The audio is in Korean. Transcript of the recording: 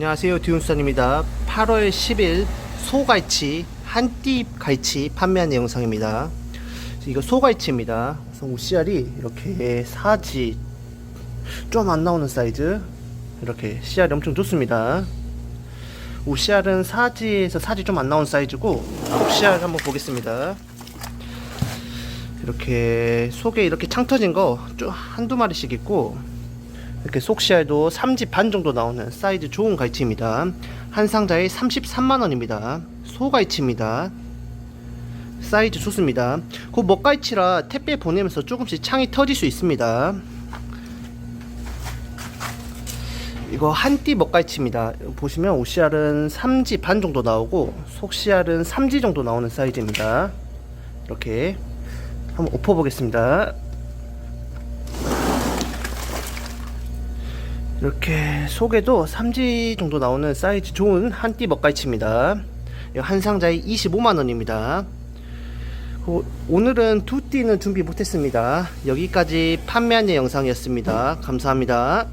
안녕하세요. 디운수입니다. 8월 10일 소갈치 한띠 갈치 판매하는 영상입니다. 이거 소갈치입니다. 그래서 옷씨알이 이렇게 사지 좀 안 나오는 사이즈 이렇게 씨알이 엄청 좋습니다. 옷씨알은 사지에서 사지 좀 안 나온 사이즈고 옷씨알 한번 보겠습니다. 이렇게 속에 이렇게 창 터진 거좀 한두 마리씩 있고 이렇게 속시알도 3지 반 정도 나오는 사이즈 좋은 갈치입니다. 한 상자에 33만원입니다. 소갈치입니다. 사이즈 좋습니다. 그 먹갈치라 택배 보내면서 조금씩 창이 터질 수 있습니다. 이거 한 띠 먹갈치입니다. 보시면 옷씨알은 3지 반 정도 나오고 속씨알은 3지 정도 나오는 사이즈입니다. 이렇게 한번 엎어보겠습니다. 이렇게 속에도 3지 정도 나오는 사이즈 좋은 한띠 먹갈치입니다. 한 상자에 25만원입니다. 오늘은 두 띠는 준비 못했습니다. 여기까지 판매하는 영상이었습니다. 감사합니다.